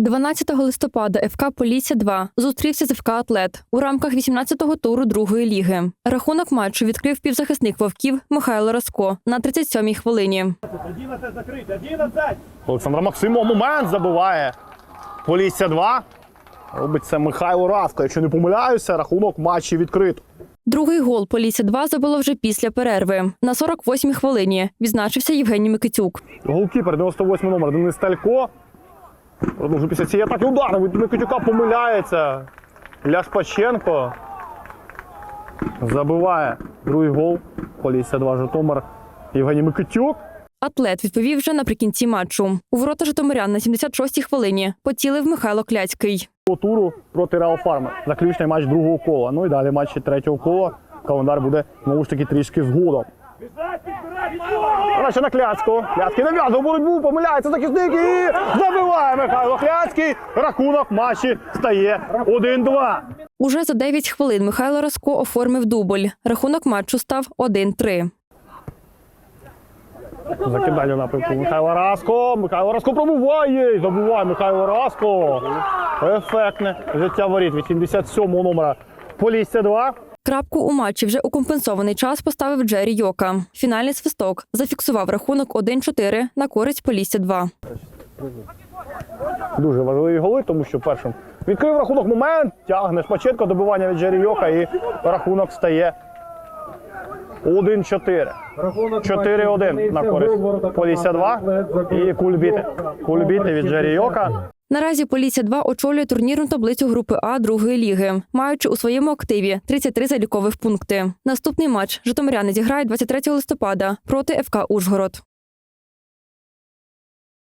12 листопада ФК Полісся 2 зустрівся з ФК Атлет у рамках 18-го туру другої ліги. Рахунок матчу відкрив півзахисник вовків Михайло Раско на 37-й хвилині. 11 закрити, 11! Олександр Максимов момент забиває. Полісся 2. Робить це Михайло Равко. Якщо не помиляюся, рахунок матчі відкрито. Другий гол Полісся 2 забило вже після перерви. На 48-й хвилині відзначився Євгеній Микитюк. Голкіпер 98 номер Денис Талько. Продовжує після цієї атаки удар. Від Микитюка помиляється. Ляш Паченко. Забиває другий гол. Полісся 2 Житомир. Євгеній Микитюк. Атлет відповів вже наприкінці матчу. У ворота Житомирян на 76-й хвилині поцілив Михайло Кляцький. По туру проти Реал Фарми. Заключний матч другого кола. Ну і далі матчі третього кола. Календар буде знову ж таки трішки згодом. Краще на Кляцького. Кляцький нав'язує боротьбу, помиляється захисник і забиває Михайло Кляцький. Рахунок матчі стає 1-2. Уже за 9 хвилин Михайло Раско оформив дубль. Рахунок матчу став 1-3. Закидання напрямку Михайло Раско. Михайло Раско пробуває. і Забуває Михайло Раско. Ефектне життя воріт від 77-го номера. Полісся 2. Крапку у матчі вже у компенсований час поставив Джері Йока. Фінальний свисток зафіксував рахунок 1-4 на користь Полісся 2. Дуже важливі голи, тому що першим відкрив рахунок момент, тягне Шпаченко, добивання від Джері Йока і рахунок стає 1-4. 4-1 на користь Полісся 2 і кульбіти. Кульбіти від Джері Йока. Наразі Полісся 2 очолює турнірну таблицю групи А другої ліги, маючи у своєму активі 33 залікових пункти. Наступний матч Житомиряни зіграють 23 листопада проти ФК Ужгород.